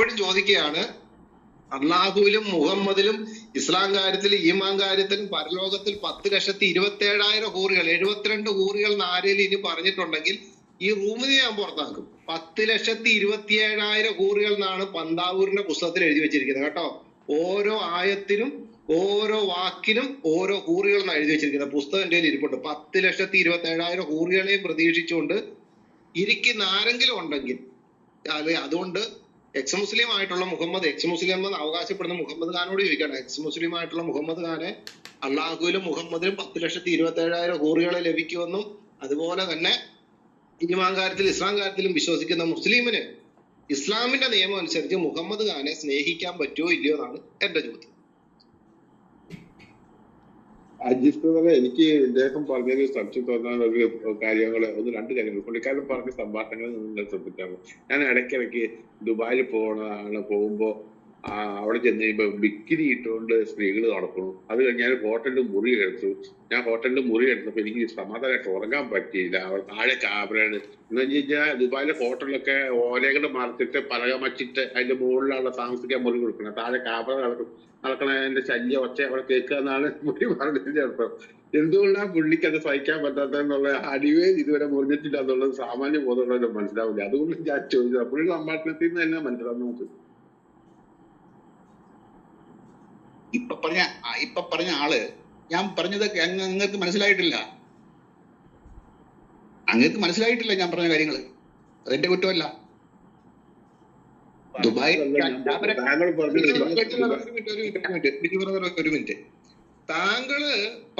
ഇപ്പോഴും ചോദിക്കുകയാണ് അള്ളാഹുവിലും മുഹമ്മദിലും ഇസ്ലാം കാര്യത്തിൽ ഈമാൻ കാര്യത്തിലും പരലോകത്തിൽ പത്ത് ലക്ഷത്തി ഇരുപത്തി ഏഴായിരം ഹൂറികൾ എഴുപത്തിരണ്ട് ഹൂറികൾ നാരയിൽ ഇനി പറഞ്ഞിട്ടുണ്ടെങ്കിൽ ഈ റൂമിനെ ഞാൻ പുറത്താക്കും. പത്ത് ലക്ഷത്തി ഇരുപത്തി ഏഴായിരം ഹൂറികൾ എന്നാണ് പന്താവൂരിന്റെ പുസ്തകത്തിൽ എഴുതി വെച്ചിരിക്കുന്നത് കേട്ടോ. ഓരോ ആയത്തിനും ഓരോ വാക്കിനും ഓരോ ഹൂറികൾ എന്നാണ് എഴുതി വെച്ചിരിക്കുന്നത്. പുസ്തകം കയ്യിൽ ഇരിപ്പുണ്ട്. പത്ത് ലക്ഷത്തി ഇരുപത്തി ഏഴായിരം ഹൂറികളെയും പ്രതീക്ഷിച്ചുകൊണ്ട് ഇരിക്കുന്ന ആരെങ്കിലും ഉണ്ടെങ്കിൽ അതുകൊണ്ട് എക്സ് മുസ്ലിം ആയിട്ടുള്ള മുഹമ്മദ് എക്സ് മുസ്ലിം എന്ന് അവകാശപ്പെടുന്ന മുഹമ്മദ് ഖാനോട് ചോദിക്കണം എക്സ് മുസ്ലിം ആയിട്ടുള്ള മുഹമ്മദ് ഖാനെ അള്ളാഹുവിലും മുഹമ്മദിലും പത്ത് ലക്ഷത്തി ഇരുപത്തി ഏഴായിരം ഹൂറികളെ ലഭിക്കുമെന്നും അതുപോലെ തന്നെ ഇമാം കാര്യത്തിൽ ഇസ്ലാം കാര്യത്തിലും വിശ്വസിക്കുന്ന മുസ്ലിമിന് ഇസ്ലാമിന്റെ നിയമം അനുസരിച്ച് മുഹമ്മദ് ഖാനെ സ്നേഹിക്കാൻ പറ്റുമോ ഇല്ലയോ എന്നാണ് എന്റെ ചോദ്യം. അജിത് എനിക്ക് ഇദ്ദേഹം പറഞ്ഞൊരു സംശയം തോന്നാൻ ഒരു കാര്യങ്ങൾ ഒന്ന് രണ്ട് കാര്യങ്ങൾ പുള്ളിക്കാരൻ പറഞ്ഞ സംഭാഷണങ്ങളിൽ നിന്ന് ശ്രദ്ധിച്ചാണ്. ഞാൻ ഇടയ്ക്കിടയ്ക്ക് ദുബായിൽ പോകണതാണ് പോകുമ്പോ ആ, അവിടെ ചെന്ന് കഴിയുമ്പോ ബിക്കിനി ഇട്ടുകൊണ്ട് സ്ത്രീകൾ നടക്കുന്നു. അത് കഴിഞ്ഞ് ഞാൻ ഹോട്ടലിൽ മുറി എടുത്തു ഞാൻ ഹോട്ടലിൽ മുറി എടുത്തപ്പോൾ എനിക്ക് സമാധാനമായിട്ട് ഉറങ്ങാൻ പറ്റിയില്ല. അവിടെ താഴെ ക്യാമറയാണ് എന്ന് വെച്ച് കഴിഞ്ഞാൽ ദുബായിലെ ഹോട്ടലിലൊക്കെ ഓലകൾ മറച്ചിട്ട് പലക വച്ചിട്ട് അതിന്റെ മുകളിലാണ് താമസിക്കാൻ മുറി കൊടുക്കുന്നത്. താഴെ ക്യാമറ നടക്കും. നടക്കണതിന്റെ ശല്യം ഒച്ച അവിടെ കേൾക്കുക എന്നാണ് മുറി പറഞ്ഞതിന്റെ അർത്ഥം എന്തുകൊണ്ടാണ് പുള്ളിക്ക് അത് സഹിക്കാൻ പറ്റാത്തതെന്നുള്ള അടിവേ ഇതുവരെ മുറിഞ്ഞിട്ടില്ല എന്നുള്ളത് സാമാന്യ ബോധമുള്ളവരും മനസ്സിലാവില്ല. അതുകൊണ്ട് ഞാൻ ചോദിച്ചത്. പുള്ളി സംഭാഷണത്തിൽ നിന്ന് തന്നെ മനസ്സിലാവും നമുക്ക്. ഇപ്പൊ പറഞ്ഞ ഇപ്പൊ പറഞ്ഞ ആൾ ഞാൻ പറഞ്ഞത് അങ്ങക്ക് നിങ്ങൾക്ക് മനസ്സിലായിട്ടില്ല. അങ്ങക്ക് മനസ്സിലായിട്ടില്ല ഞാൻ പറഞ്ഞ കാര്യങ്ങൾ അതെന്റെ കുറ്റമല്ല. ദുബായ് ഒരു മിനിറ്റ്, താങ്കൾ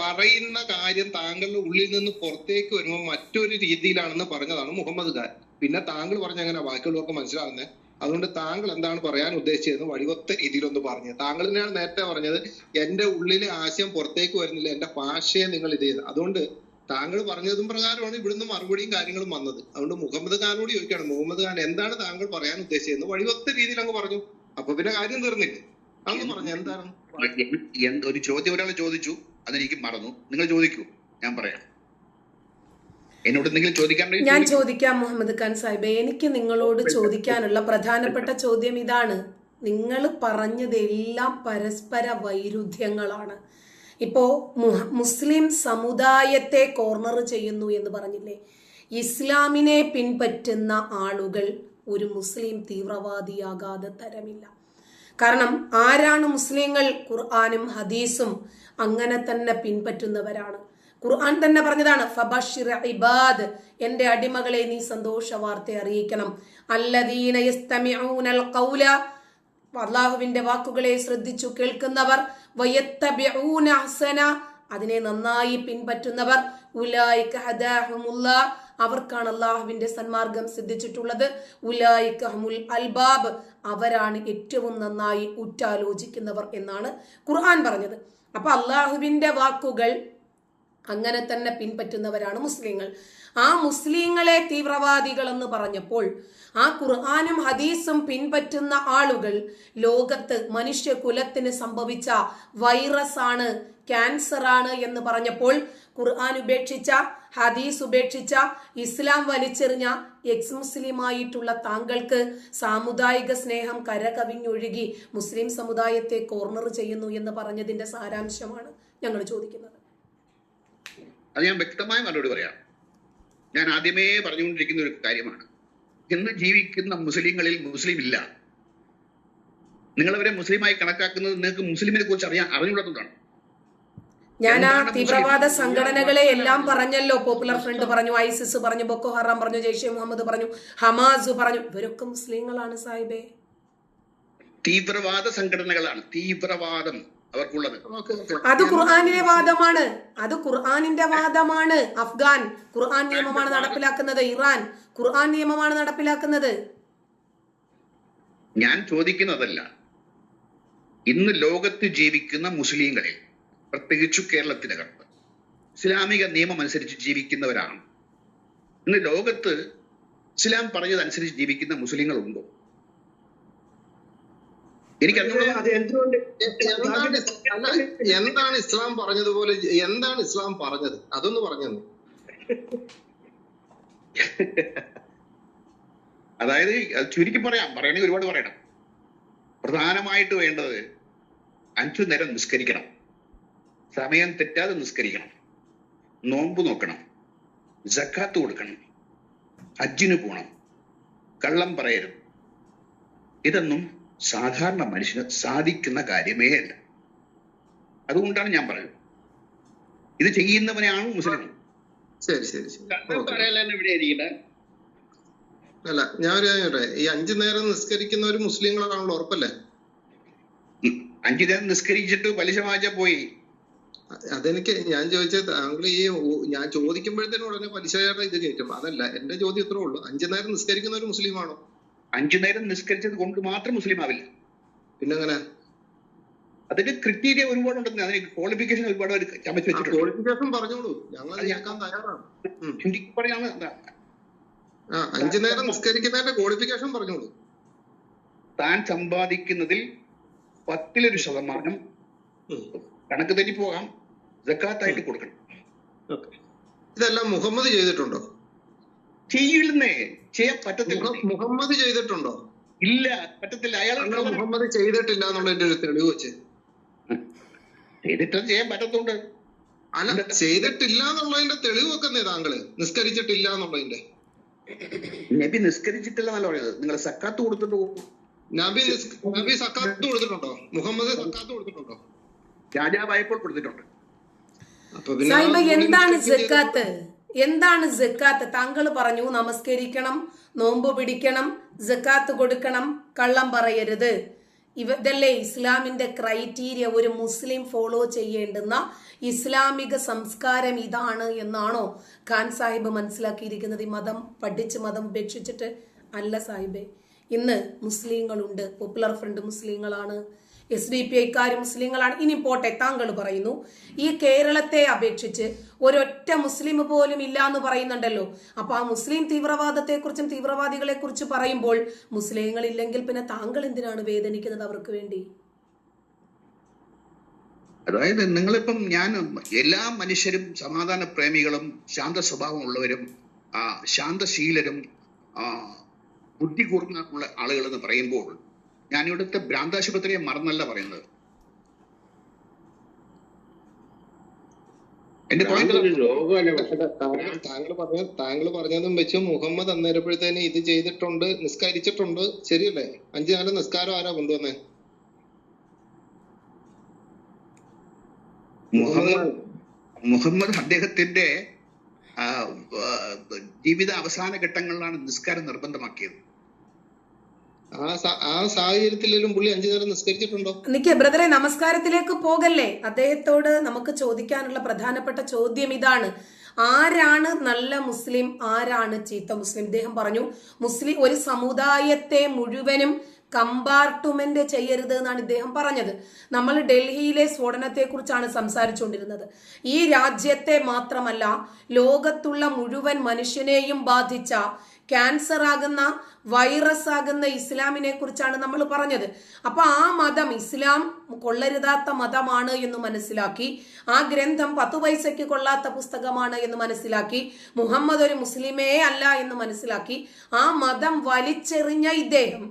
പറയുന്ന കാര്യം താങ്കളുടെ ഉള്ളിൽ നിന്ന് പുറത്തേക്ക് വരുമ്പോൾ മറ്റൊരു രീതിയിലാണെന്ന് പറഞ്ഞതാണ് മുഹമ്മദ് ഖാൻ. പിന്നെ താങ്കൾ പറഞ്ഞ എങ്ങനെ ബാക്കിയുള്ളവർക്ക് മനസ്സിലാവുന്നത് അതുകൊണ്ട് താങ്കൾ എന്താണ് പറയാൻ ഉദ്ദേശിച്ചതെന്ന് വഴിവത്ത രീതിയിലൊന്ന് പറഞ്ഞു. താങ്കൾ തന്നെയാണ് നേരത്തെ പറഞ്ഞത് എന്റെ ഉള്ളിലെ ആശയം പുറത്തേക്ക് വരുന്നില്ല എന്റെ ഭാഷയെ നിങ്ങൾ ഇത് ചെയ്ത്. അതുകൊണ്ട് താങ്കൾ പറഞ്ഞതും പ്രകാരമാണ് ഇവിടുന്ന് മറുപടിയും കാര്യങ്ങളും വന്നത്. അതുകൊണ്ട് മുഹമ്മദ് ഖാനോട് ചോദിക്കുകയാണ് മുഹമ്മദ് ഖാൻ എന്താണ് താങ്കൾ പറയാൻ ഉദ്ദേശിച്ചതെന്ന്? വഴിവത്ത രീതിയിൽ അങ്ങ് പറഞ്ഞു. അപ്പൊ പിന്നെ കാര്യം തീർന്നില്ലേ. അങ്ങ് പറഞ്ഞു എന്താണ്? ഒരു ചോദ്യം ഒരാൾ ചോദിച്ചു അതെനിക്ക് മറന്നു. നിങ്ങൾ ചോദിക്കൂ ഞാൻ പറയാം. എന്നോട് എന്തെങ്കിലും ചോദിക്കാൻ ഞാൻ ചോദിക്കാം? മുഹമ്മദ് ഖാൻ സാഹിബ്. എനിക്ക് നിങ്ങളോട് ചോദിക്കാനുള്ള പ്രധാനപ്പെട്ട ചോദ്യം ഇതാണ്. നിങ്ങൾ പറഞ്ഞതെല്ലാം പരസ്പര വൈരുദ്ധ്യങ്ങളാണ്. ഇപ്പോ മുസ്ലിം സമുദായത്തെ കോർണർ ചെയ്യുന്നു എന്ന് പറഞ്ഞില്ലേ? ഇസ്ലാമിനെ പിൻപറ്റുന്ന ആളുകൾ ഒരു മുസ്ലിം തീവ്രവാദിയാകാതെ തരമില്ല. കാരണം ആരാണ് മുസ്ലിങ്ങൾ? ഖുർആാനും ഹദീസും അങ്ങനെ തന്നെ പിൻപറ്റുന്നവരാണ്. ഖുർആൻ തന്നെ പറഞ്ഞതാണ് ഫബഷിർ ഇബാദ് എന്റെ അടിമകളെ നീ സന്തോഷ വാർത്ത അറിയിക്കണം. അല്ലദീന ഖൗല അള്ളാഹുവിന്റെ വാക്കുകളെ ശ്രദ്ധിച്ചു കേൾക്കുന്നവർ അതിനെ നന്നായി പിൻപറ്റുന്നവർ അവർക്കാണ് അള്ളാഹുവിന്റെ സന്മാർഗം സിദ്ധിച്ചിട്ടുള്ളത്. ഹമുൽ അൽബാബ് അവരാണ് ഏറ്റവും നന്നായി ഉറ്റാലോചിക്കുന്നവർ എന്നാണ് ഖുർആൻ പറഞ്ഞത്. അപ്പൊ അള്ളാഹുവിന്റെ വാക്കുകൾ അങ്ങനെ തന്നെ പിൻപറ്റുന്നവരാണ് മുസ്ലിങ്ങൾ. ആ മുസ്ലിങ്ങളെ തീവ്രവാദികൾ എന്ന് പറഞ്ഞപ്പോൾ ആ ഖുർആാനും ഹദീസും പിൻപറ്റുന്ന ആളുകൾ ലോകത്ത് മനുഷ്യകുലത്തിന് സംഭവിച്ച വൈറസ് ആണ് ക്യാൻസർ ആണ് എന്ന് പറഞ്ഞപ്പോൾ ഖുർആൻ ഉപേക്ഷിച്ച ഹദീസ് ഉപേക്ഷിച്ച ഇസ്ലാം വലിച്ചെറിഞ്ഞ എക്സ് മുസ്ലിമായിട്ടുള്ള താങ്കൾക്ക് സാമുദായിക സ്നേഹം കരകവിഞ്ഞൊഴുകി മുസ്ലിം സമുദായത്തെ കോർണർ ചെയ്യുന്നു എന്ന് പറഞ്ഞതിന്റെ സാരാംശമാണ് ഞങ്ങൾ ചോദിക്കുന്നത്. അത് ഞാൻ വ്യക്തമായ മറുപടി പറയാം. ഞാൻ ആദ്യമേ പറഞ്ഞുകൊണ്ടിരിക്കുന്ന ഒരു കാര്യമാണ്. ഇന്ന് ജീവിക്കുന്ന മുസ്ലിങ്ങളിൽ മുസ്ലിം ഇല്ല നിങ്ങൾ അവരെ മുസ്ലിമായി കണക്കാക്കുന്നത് നിങ്ങൾക്ക് മുസ്ലിമിനെ കുറിച്ച് അറിയാൻ അറിഞ്ഞുകൂടാത്തതാണ് ഞാൻ ആ തീവ്രവാദ സംഘടനകളെ എല്ലാം പറഞ്ഞല്ലോ. പോപ്പുലർ ഫ്രണ്ട് പറഞ്ഞു ഐസിസ് പറഞ്ഞു ബൊക്കോ ഹറാം പറഞ്ഞു ജെയ്ഷെ മുഹമ്മദ് പറഞ്ഞു ഹമാസ് പറഞ്ഞു. ഇവരൊക്കെ മുസ്ലിങ്ങളാണ് സാഹിബേ. തീവ്രവാദ സംഘടനകളാണ്. തീവ്രവാദം. അവർക്കുള്ളത്. അത് ഖുർആാനിലെ വാദമാണ്. അത് ഖുർആാനിന്റെ വാദമാണ്. അഫ്ഗാൻ ഖുർആൻ നിയമമാണ് നടപ്പിലാക്കുന്നത്. ഇറാൻ ഖുർആൻ നിയമമാണ് നടപ്പിലാക്കുന്നത്. ഞാൻ ചോദിക്കുന്നതല്ല. ഇന്ന് ലോകത്ത് ജീവിക്കുന്ന മുസ്ലിങ്ങളിൽ പ്രത്യേകിച്ചു കേരളത്തിനകത്ത് ഇസ്ലാമിക നിയമം അനുസരിച്ച് ജീവിക്കുന്നവരാണ്. ഇന്ന് ലോകത്ത് ഇസ്ലാം പറഞ്ഞതനുസരിച്ച് ജീവിക്കുന്ന മുസ്ലിങ്ങൾ ഉണ്ടോ എനിക്ക് എന്താണ് ഇസ്ലാം പറഞ്ഞതുപോലെ എന്താണ് ഇസ്ലാം പറഞ്ഞത്? അതൊന്ന് പറഞ്ഞു അതായത് ചുരുക്കി പറയാം. പറയണെങ്കിൽ ഒരുപാട് പറയണം. പ്രധാനമായിട്ട് വേണ്ടത് അഞ്ചു നേരം നിസ്കരിക്കണം. സമയം തെറ്റാതെ നിസ്കരിക്കണം. നോമ്പ് നോക്കണം. ജക്കാത്ത് കൊടുക്കണം. ഹജ്ജിന് പോണം. കള്ളം പറയരുത്. ഇതൊന്നും സാധാരണ മനുഷ്യന് സാധിക്കുന്ന കാര്യമേ അല്ല. അതുകൊണ്ടാണ് ഞാൻ പറയുന്നത്. ഇത് ചെയ്യുന്നവനെയാണ് മുസ്ലിം? ശരി ശരി ശരി. അല്ല ഞാൻ ഒരു കാര്യം ഈ അഞ്ചു നേരം നിസ്കരിക്കുന്ന ഒരു മുസ്ലിങ്ങളാണല്ലോ ഉറപ്പല്ലേ അഞ്ചു നേരം നിസ്കരിച്ചിട്ട് പലിശ വാങ്ങിച്ചാൽ പോയി. അതെനിക്ക് ഞാൻ ചോദിച്ചത് താങ്കൾ ഈ ഞാൻ ചോദിക്കുമ്പോഴത്തേനും ഉടനെ പലിശയുടെ ഇത് കയറ്റും അതല്ല എന്റെ ചോദ്യം ഇത്രേ ഉള്ളൂ. അഞ്ചു നേരം നിസ്കരിക്കുന്ന ഒരു മുസ്ലിമാണോ? അഞ്ചു നേരം നിസ്കരിച്ചത് കൊണ്ട് മാത്രം മുസ്ലിം ആവില്ല പിന്നെ അതിന്റെ ക്രിറ്റീരിയ ഒരുപാടുണ്ടെന്ന് അതിന് ക്വാളിഫിക്കേഷൻ ഒരുപാട് ചമച്ച് വെച്ചിട്ടുണ്ട്. ക്വാളിഫിക്കേഷൻ പറഞ്ഞോളൂ. ഞങ്ങൾ അത് കേൾക്കാൻ തയ്യാറാണ്. ഉം. ഹിന്ദിക്ക് പറയാൻ ആ അഞ്ചു നേരം നിസ്കരിക്കുന്നതിന്റെ ക്വാളിഫിക്കേഷൻ പറഞ്ഞോളൂ. താൻ സമ്പാദിക്കുന്നതിൽ പത്തിലൊരു ശതമാനം. കണക്ക് തെറ്റി പോകാം. ജക്കാത്തായിട്ട് കൊടുക്കണം. ഇതെല്ലാം മുഹമ്മദ് ചെയ്തിട്ടുണ്ടോ? ചെയ്യില്ലെന്നേ. ചെയ്യാൻ പറ്റത്തില്ല. മുഹമ്മദ് ചെയ്തിട്ടുണ്ടോ? ഇല്ല പറ്റത്തില്ല. അയാൾ മുഹമ്മദ് ചെയ്തിട്ടില്ല എന്നുള്ളതിന്റെ ഒരു തെളിവ് വെച്ച്. ചെയ്തിട്ടും ചെയ്യാൻ പറ്റത്തുണ്ട്. അല്ല ചെയ്തിട്ടില്ല എന്നുള്ളതിന്റെ തെളിവ് വെക്കുന്നേ താങ്കൾ. നിസ്കരിച്ചിട്ടില്ല എന്നുള്ളതിന്റെ. നബി നിസ്കരിച്ചിട്ടില്ല എന്നല്ല പറയുന്നത്. നിങ്ങൾ സക്കാത്ത് കൊടുത്തിട്ട് പോകും നബി നബി സക്കാത്ത് കൊടുത്തിട്ടുണ്ടോ? മുഹമ്മദ് സക്കാത്ത് കൊടുത്തിട്ടുണ്ടോ? രാജാവായപ്പോൾ കൊടുത്തിട്ടുണ്ട്. അപ്പൊ പിന്നെ എന്താണ് ജക്കാത്ത് എന്താണ് ജക്കാത്ത്? താങ്കൾ പറഞ്ഞു നമസ്കരിക്കണം നോമ്പ് പിടിക്കണം ജക്കാത്ത് കൊടുക്കണം കള്ളം പറയരുത്. ഇതല്ലേ ഇസ്ലാമിന്റെ ക്രൈറ്റീരിയ ഒരു മുസ്ലിം ഫോളോ ചെയ്യേണ്ടുന്ന ഇസ്ലാമിക സംസ്കാരം ഇതാണ് എന്നാണോ ഖാൻ സാഹിബ് മനസ്സിലാക്കിയിരിക്കുന്നത്? ഈ മതം പഠിച്ച് മതം ഉപേക്ഷിച്ചിട്ട് അല്ല സാഹിബേ. ഇന്ന് മുസ്ലിങ്ങളുണ്ട് പോപ്പുലർ ഫ്രണ്ട് മുസ്ലിങ്ങളാണ്. എസ് ഡി പി ഐക്കാർ മുസ്ലിങ്ങളാണ്. ഇനി പോട്ടെ താങ്കൾ പറയുന്നു. ഈ കേരളത്തെ അപേക്ഷിച്ച് ഒരൊറ്റ മുസ്ലിം പോലും ഇല്ല എന്ന് പറയുന്നുണ്ടല്ലോ. അപ്പൊ ആ മുസ്ലിം തീവ്രവാദത്തെ കുറിച്ചും തീവ്രവാദികളെ കുറിച്ച് പറയുമ്പോൾ മുസ്ലിങ്ങൾ ഇല്ലെങ്കിൽ പിന്നെ താങ്കൾ എന്തിനാണ് വേദനിക്കുന്നത് അവർക്ക് വേണ്ടി? അതായത് നിങ്ങളിപ്പം ഞാൻ എല്ലാ മനുഷ്യരും സമാധാന പ്രേമികളും ശാന്ത സ്വഭാവമുള്ളവരും ശാന്തശീലരും ബുദ്ധി കൂർന്ന ആളുകൾ എന്ന് പറയുമ്പോൾ ഞാൻ ഇവിടുത്തെ ഭ്രാന്താശുപത്രിയെ മറന്നല്ല പറയുന്നത്. എന്റെ താങ്കൾ പറഞ്ഞ താങ്കൾ പറഞ്ഞതും വെച്ച് മുഹമ്മദ് അന്നേരപ്പോഴത്തേന് ഇത് ചെയ്തിട്ടുണ്ട് നിസ്കരിച്ചിട്ടുണ്ട്. ശരിയല്ലേ? അഞ്ചു നാല് നിസ്കാരം ആരാ കൊണ്ടുവന്നേ? മുഹമ്മദ് മുഹമ്മദ് അദ്ദേഹത്തിന്റെ ജീവിത അവസാന ഘട്ടങ്ങളിലാണ് നിസ്കാരം നിർബന്ധമാക്കിയത്. ആ അഞ്ചു നേരം നിസ്കരിച്ചിട്ടുണ്ടോ? ബ്രദറെ നമസ്കാരത്തിലേക്ക് പോകല്ലേ? അദ്ദേഹത്തോട് നമുക്ക് ചോദിക്കാനുള്ള പ്രധാനപ്പെട്ട ചോദ്യം ഇതാണ്. ആരാണ് നല്ല മുസ്ലിം? ആരാണ് ചീത്ത മുസ്ലിം? ഇദ്ദേഹം പറഞ്ഞു മുസ്ലിം ഒരു സമുദായത്തെ മുഴുവനും കമ്പാർട്ട്മെന്റ് ചെയ്യരുത് എന്നാണ് ഇദ്ദേഹം പറഞ്ഞത്. നമ്മൾ ഡൽഹിയിലെ സ്ഫോടനത്തെ കുറിച്ചാണ് സംസാരിച്ചുകൊണ്ടിരുന്നത്. ഈ രാജ്യത്തെ മാത്രമല്ല ലോകത്തുള്ള മുഴുവൻ മനുഷ്യനെയും ബാധിച്ച ക്യാൻസർ ആകുന്ന വൈറസ് ആകുന്ന ഇസ്ലാമിനെ കുറിച്ചാണ് നമ്മൾ പറഞ്ഞത്. അപ്പൊ ആ മതം ഇസ്ലാം കൊള്ളരുതാത്ത മതമാണ് എന്ന് മനസ്സിലാക്കി ആ ഗ്രന്ഥം പത്തു പൈസയ്ക്ക് കൊള്ളാത്ത പുസ്തകമാണ് എന്ന് മനസ്സിലാക്കി മുഹമ്മദ് ഒരു മുസ്ലിമേ അല്ല എന്ന് മനസ്സിലാക്കി ആ മതം വലിച്ചെറിഞ്ഞ ഇദ്ദേഹം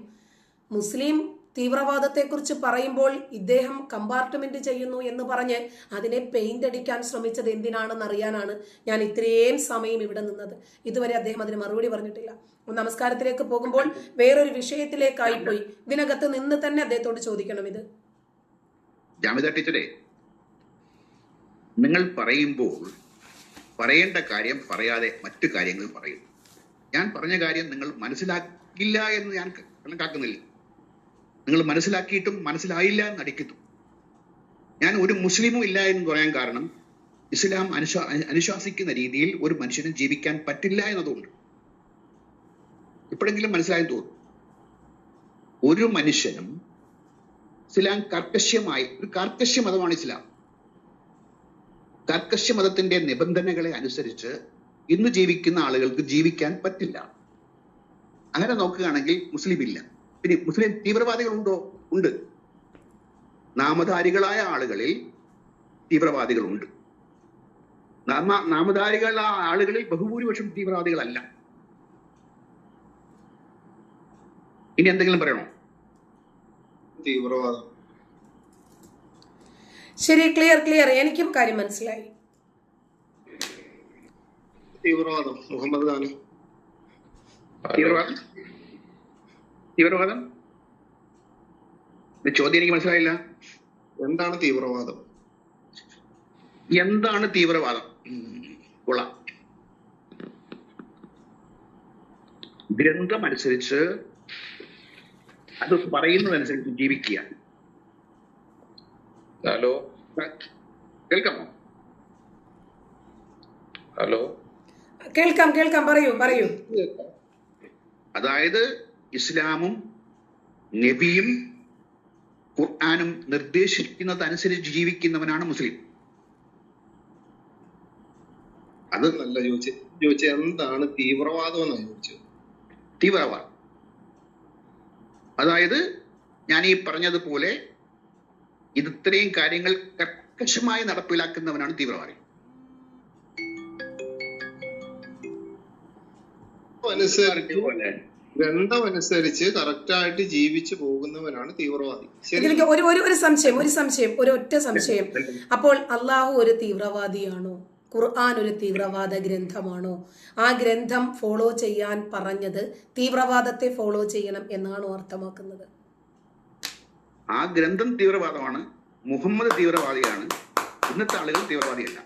മുസ്ലിം തീവ്രവാദത്തെക്കുറിച്ച് പറയുമ്പോൾ ഇദ്ദേഹം കമ്പാർട്ട്മെന്റ് ചെയ്യുന്നു എന്ന് പറഞ്ഞ് അതിനെ പെയിന്റ് അടിക്കാൻ ശ്രമിച്ചത് എന്തിനാണെന്ന് അറിയാനാണ് ഞാൻ ഇത്രയും സമയം ഇവിടെ നിന്നത്. ഇതുവരെ അദ്ദേഹം അതിന് മറുപടി പറഞ്ഞിട്ടില്ല. നമസ്കാരത്തിലേക്ക് പോകുമ്പോൾ വേറൊരു വിഷയത്തിലേക്കായി പോയി. ഇതിനകത്ത് നിന്ന് തന്നെ അദ്ദേഹത്തോട് ചോദിക്കണം ഇത്. ജാമിത ടീച്ചറെ നിങ്ങൾ പറയുമ്പോൾ പറയേണ്ട കാര്യം പറയാതെ മറ്റു കാര്യങ്ങൾ പറയുന്നു ഞാൻ പറഞ്ഞ കാര്യം നിങ്ങൾ മനസ്സിലാക്കില്ല എന്ന് ഞാൻ കണക്കാക്കുന്നില്ല. നിങ്ങൾ മനസ്സിലാക്കിയിട്ടും മനസ്സിലായില്ല എന്ന് അടിക്കുന്നു ഞാൻ ഒരു മുസ്ലിമും ഇല്ല എന്ന് പറയാൻ കാരണം ഇസ്ലാം അനുശാ അനുശാസിക്കുന്ന രീതിയിൽ ഒരു മനുഷ്യന് ജീവിക്കാൻ പറ്റില്ല എന്നതുകൊണ്ട്. ഇപ്പോഴെങ്കിലും മനസ്സിലായെന്ന് തോന്നുന്നു. ഒരു മനുഷ്യനും ഇസ്ലാം കർക്കശ്യമായി ഒരു കർക്കശ്യ മതമാണ് ഇസ്ലാം. കർക്കശ്യ മതത്തിന്റെ നിബന്ധനകളെ അനുസരിച്ച് ഇന്ന് ജീവിക്കുന്ന ആളുകൾക്ക് ജീവിക്കാൻ പറ്റില്ല. അങ്ങനെ നോക്കുകയാണെങ്കിൽ മുസ്ലിം ഇല്ല. പിന്നെ മുസ്ലിം തീവ്രവാദികളുണ്ടോ? ഉണ്ട്. നാമധാരികളായ ആളുകളിൽ തീവ്രവാദികളുണ്ട്. നാമ നാമധാരികളായ ആളുകളിൽ ബഹുഭൂരിപക്ഷം തീവ്രവാദികളല്ല. ഇനി എന്തെങ്കിലും പറയണോ? തീവ്രവാദം. ശരി ക്ലിയർ ക്ലിയർ. എനിക്കും കാര്യം മനസ്സിലായി. തീവ്രവാദം. മുഹമ്മദ് ഖാൻ തീവ്രവാദം? തീവ്രവാദം? ചോദ്യം എനിക്ക് മനസ്സിലായില്ല. എന്താണ് തീവ്രവാദം? എന്താണ് തീവ്രവാദം? കൊള്ളാം. ഗ്രന്ഥം അനുസരിച്ച് അത് പറയുന്നതനുസരിച്ച് ജീവിക്കുക. ഹലോ? കേൾക്കാമോ? ഹലോ? കേൾക്കാം കേൾക്കാം. പറയൂ പറയൂ. അതായത് ഇസ്ലാമും നബിയും ഖുർആാനും നിർദ്ദേശിക്കുന്നതനുസരിച്ച് ജീവിക്കുന്നവനാണ് മുസ്ലിം. അത് നല്ല ചോദിച്ചു. ചോദിച്ച എന്താണ് തീവ്രവാദം എന്നാണ് ചോദിച്ചത്. തീവ്രവാദം. അതായത് ഞാൻ ഈ പറഞ്ഞതുപോലെ ഇത് ഇത്രയും കാര്യങ്ങൾ കർക്കശമായി നടപ്പിലാക്കുന്നവനാണ് തീവ്രവാദി. അനുസരിച്ച് ഗ്രന്ഥം കറക്റ്റായിട്ട് ജീവിച്ചു പോകുന്നവനാണ് തീവ്രവാദി. ഒരു ഒരു ഒരു സംശയം ഒരു സംശയം ഒരു ഒറ്റ സംശയം. അപ്പോൾ അള്ളാഹു ഒരു തീവ്രവാദിയാണോ? ഖുർആൻ ഒരു തീവ്രവാദ ഗ്രന്ഥമാണോ? ആ ഗ്രന്ഥം ഫോളോ ചെയ്യാൻ പറഞ്ഞത് തീവ്രവാദത്തെ ഫോളോ ചെയ്യണം എന്നാണോ അർത്ഥമാക്കുന്നത്? ആ ഗ്രന്ഥം തീവ്രവാദമാണ് മുഹമ്മദ് തീവ്രവാദിയാണ് ഇന്നത്തെ ആളുകൾ തീവ്രവാദിയല്ല.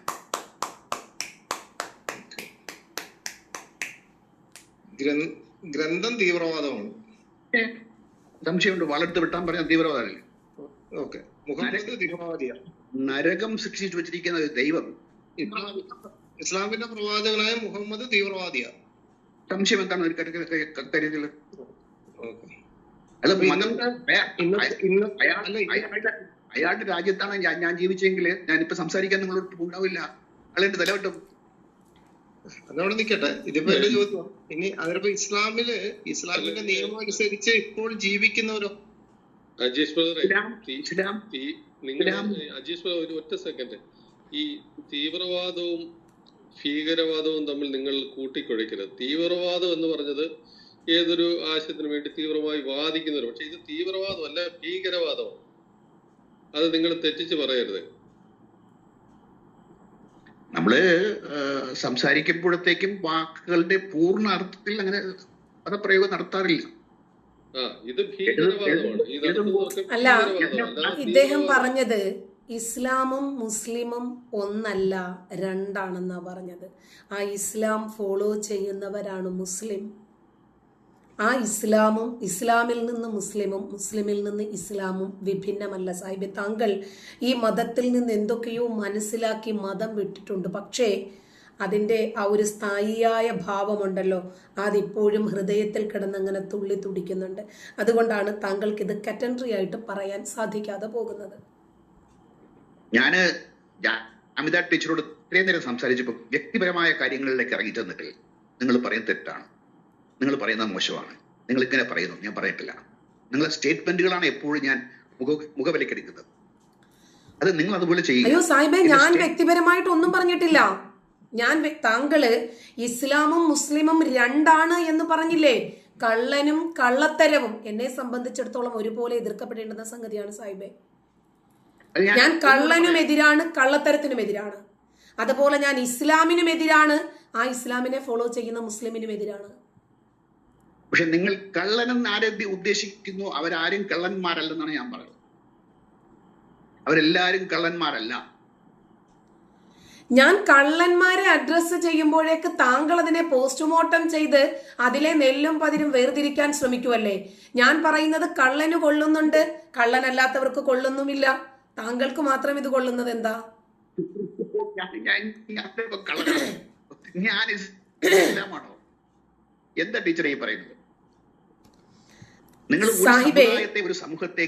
ഗ്രന്ഥ ഗ്രന്ഥം തീവ്രവാദമാണ്. സംശയം സംശയമുണ്ട്. വളർത്ത് വിട്ടാൻ പറഞ്ഞ തീവ്രവാദമല്ലേ? ഓക്കെ. തീവ്രവാദിയാണ് നരകം. സൃഷ്ടിച്ചു വെച്ചിരിക്കുന്ന ഒരു ദൈവം. ഇസ്ലാം- ഇസ്ലാമിന്റെ പ്രവാചകനായ മുഹമ്മദ് തീവ്രവാദിയാണ് സംശയം എന്താണ്? ഒരു കാര്യ- കാര്യ- കാര്യത്തിൽ അല്ല അയാളുടെ രാജ്യത്താണ് ഞാൻ ഞാൻ ജീവിച്ചെങ്കിൽ ഞാനിപ്പോ സംസാരിക്കാൻ നിങ്ങളോട് ഉണ്ടാവില്ല. അയാളെന്റെ തലവട്ടും? അതവിടെ നിൽക്കട്ടെ. ഇതിപ്പോ എന്റെ ചോദ്യം. ഇനി അതിനിപ്പോ ഇസ്ലാമിൽ ഇസ്ലാമിന്റെ നിയമം അനുസരിച്ച് ഇപ്പോൾ ജീവിക്കുന്നവരോ? അജീഷ് നിങ്ങൾ അജീഷ് ഒരു ഒറ്റ സെക്കൻഡ് ഈ തീവ്രവാദവും ഭീകരവാദവും തമ്മിൽ നിങ്ങൾ കൂട്ടിക്കുഴയ്ക്കരുത് തീവ്രവാദം എന്ന് പറഞ്ഞത് ഏതൊരു ആശയത്തിനു വേണ്ടി തീവ്രമായി വാദിക്കുന്നവരും. പക്ഷെ ഇത് തീവ്രവാദമല്ല ഭീകരവാദമാണ്. അത് നിങ്ങൾ തെറ്റിച്ച് പറയരുത്. നമ്മൾ സംസാരിക്കുമ്പോഴത്തേക്കും വാക്കുകളുടെ പൂർണ അർത്ഥത്തിൽ അങ്ങനെ പദപ്രയോഗം നടത്താറില്ല. അല്ല, ഇദ്ദേഹം പറഞ്ഞത് ഇസ്ലാമും മുസ്ലിമും ഒന്നല്ല രണ്ടാണെന്നാ പറഞ്ഞത്. ആ ഇസ്ലാം ഫോളോ ചെയ്യുന്നവരാണ് മുസ്ലിം. ആ ഇസ്ലാമും ഇസ്ലാമിൽ നിന്ന് മുസ്ലിമും മുസ്ലിമിൽ നിന്ന് ഇസ്ലാമും വിഭിന്നമല്ല. സാഹിബ് താങ്കൾ ഈ മതത്തിൽ നിന്ന് എന്തൊക്കെയോ മനസ്സിലാക്കി മതം വിട്ടിട്ടുണ്ട്. പക്ഷേ അതിന്റെ ആ ഒരു സ്ഥായിയായ ഭാവമുണ്ടല്ലോ. അതിപ്പോഴും ഹൃദയത്തിൽ കിടന്നങ്ങനെ തുള്ളി തുടിക്കുന്നുണ്ട്. അതുകൊണ്ടാണ് താങ്കൾക്ക് ഇത് കറ്റൻട്രി ആയിട്ട് പറയാൻ സാധിക്കാതെ പോകുന്നത്. ഞാൻ അമിതാ ടീച്ചറോട് ഇത്രയും നേരം സംസാരിച്ചപ്പോൾ വ്യക്തിപരമായ കാര്യങ്ങളിലേക്ക് ഇറങ്ങി ചെന്നിട്ട് നിങ്ങൾ പറയുന്നത് തെറ്റാണ്. നിങ്ങൾ പറയുന്നത് മോശമാണ്. നിങ്ങൾ ഇങ്ങനെ പറയുന്നു. ഞാൻ പറയത്തില്ല. നിങ്ങളെ സ്റ്റേറ്റ്മെന്റുകളാണ് എപ്പോഴും ഞാൻ മുഖ മുഖവിലക്കെടുക്കുന്നത് അത് നിങ്ങൾ അതുപോലെ ചെയ്യുക. അയ്യോ സാഹിബേ ഞാൻ വ്യക്തിപരമായിട്ട് ഒന്നും പറഞ്ഞിട്ടില്ല. ഞാൻ താങ്കൾ ഇസ്ലാമും മുസ്ലിമും രണ്ടാണ് എന്ന് പറഞ്ഞില്ലേ? കള്ളനും കള്ളത്തരവും. എന്നെ സംബന്ധിച്ചിടത്തോളം ഒരുപോലെ എതിർക്കപ്പെടേണ്ടുന്ന സംഗതിയാണ് സാഹിബെ. ഞാൻ കള്ളനും എതിരാണ് കള്ളത്തരത്തിനും എതിരാണ്. അതുപോലെ ഞാൻ ഇസ്ലാമിനും എതിരാണ് ആ ഇസ്ലാമിനെ ഫോളോ ചെയ്യുന്ന മുസ്ലിമിനും എതിരാണ്. പക്ഷെ നിങ്ങൾ കള്ളനെന്ന് ആരെന്തി ഉദ്ദേശിക്കുന്നു? അവരാരും കള്ളന്മാരല്ലെന്നാണ് ഞാൻ പറയുന്നത്. അവരെല്ലാരും കള്ളന്മാരല്ല. ഞാൻ കള്ളന്മാരെ അഡ്രസ്സ് ചെയ്യുമ്പോഴേക്ക് താങ്കൾ അതിനെ പോസ്റ്റ്മോർട്ടം ചെയ്ത് അതിലെ നെല്ലും പതിരും വേർതിരിക്കാൻ ശ്രമിക്കുമല്ലേ ഞാൻ പറയുന്നത് കള്ളന് കൊള്ളുന്നുണ്ട് കള്ളനല്ലാത്തവർക്ക് കൊള്ളുന്നുമില്ല. താങ്കൾക്ക് മാത്രം ഇത് കൊള്ളുന്നത് എന്താ ഞാൻ- എന്താ ഈ പറയുന്നത്? സാഹിബേ,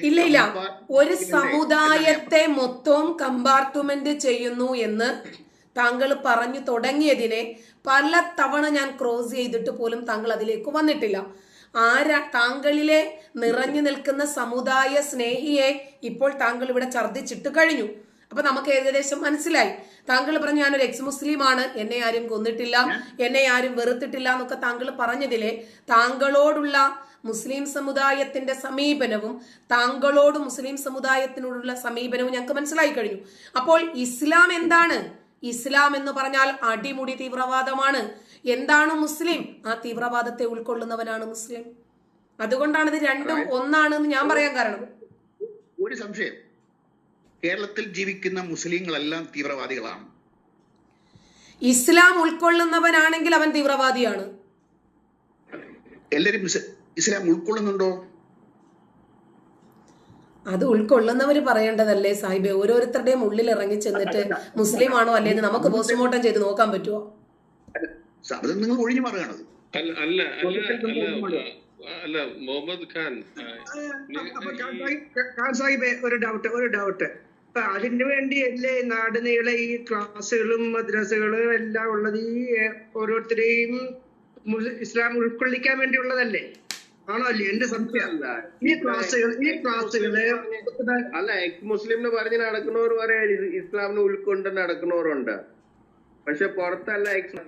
ഇല്ല ഇല്ല. ഒരു? സമുദായത്തെ മൊത്തം കമ്പാർട്ട്മെന്റ് ചെയ്യുന്നു എന്ന് താങ്കൾ പറഞ്ഞു തുടങ്ങിയതിനെ പല തവണ ഞാൻ ക്രോസ് ചെയ്തിട്ട് പോലും താങ്കൾ അതിലേക്ക് വന്നിട്ടില്ല. ആരാ താങ്കളിലെ നിറഞ്ഞു നിൽക്കുന്ന സമുദായ സ്നേഹിയെ ഇപ്പോൾ താങ്കൾ ഇവിടെ ഛർദ്ദിച്ചിട്ട് കഴിഞ്ഞു. അപ്പൊ നമുക്ക് ഏകദേശം മനസ്സിലായി. താങ്കൾ പറഞ്ഞു ഞാനൊരു എക്സ് മുസ്ലിമാണ് എന്നെ ആരും കൊന്നിട്ടില്ല എന്നെ ആരും വെറുത്തിട്ടില്ല എന്നൊക്കെ താങ്കൾ പറഞ്ഞതിലെ താങ്കളോടുള്ള മുസ്ലിം സമുദായത്തിന്റെ സമീപനവും താങ്കളോട് മുസ്ലിം സമുദായത്തിനോടുള്ള സമീപനവും ഞങ്ങൾക്ക് മനസ്സിലായി കഴിഞ്ഞു. അപ്പോൾ ഇസ്ലാം എന്താണ്? ഇസ്ലാം എന്ന് പറഞ്ഞാൽ അടിമുടി തീവ്രവാദമാണ്. എന്താണ് മുസ്ലിം? ആ തീവ്രവാദത്തെ ഉൾക്കൊള്ളുന്നവനാണ് മുസ്ലിം. അതുകൊണ്ടാണ് ഇത് രണ്ടും ഒന്നാണെന്ന് ഞാൻ പറയാൻ കാരണം. ഒരു സംശയം. കേരളത്തിൽ ജീവിക്കുന്ന മുസ്ലിങ്ങളെല്ലാം തീവ്രവാദികളാണ്. ഇസ്ലാം ഉൾക്കൊള്ളുന്നവനാണെങ്കിൽ അവൻ തീവ്രവാദിയാണ്. എല്ലാരും ഇസ്- ഇസ്ലാം ഉൾക്കൊള്ളുന്നുണ്ടോ? അത് ഉൾക്കൊള്ളുന്നവർ പറയേണ്ടതല്ലേ സാഹിബെ? ഓരോരുത്തരുടെയും ഉള്ളിൽ ഇറങ്ങി ചെന്നിട്ട് മുസ്ലിം ആണോ അല്ലേ എന്ന് നമുക്ക് പോസ്റ്റ്മോർട്ടം ചെയ്ത് നോക്കാൻ പറ്റുമോ അത് നിങ്ങൾ ഒഴിഞ്ഞു മാറുകയാണത് അല്ല അല്ല അല്ല മുഹമ്മദ് ഖാൻ സാഹിബ്- ഒരു ഡൗട്ട് ഒരു ഡൗട്ട് അപ്പൊ അതിനു വേണ്ടിയല്ലേ നാട് നീളെ ഈ ക്ലാസ്സുകളും മദ്രസകളും എല്ലാം ഉള്ളത്? ഈ ഓരോരുത്തരെയും ഇസ്ലാം ഉൾക്കൊള്ളിക്കാൻ വേണ്ടിയുള്ളതല്ലേ? ആണോ? അല്ലേ എന്റെ സംശയം. ഈ ക്ലാസ്സുകൾ ഈ ക്ലാസ്സുകൾ അല്ല എക്സ് മുസ്ലിംന്ന് പറഞ്ഞ് നടക്കുന്നവർ വരെ ഇസ്ലാമിനെ ഉൾക്കൊണ്ട് നടക്കുന്നവരുണ്ട്. പക്ഷെ പുറത്തല്ല എക്സ്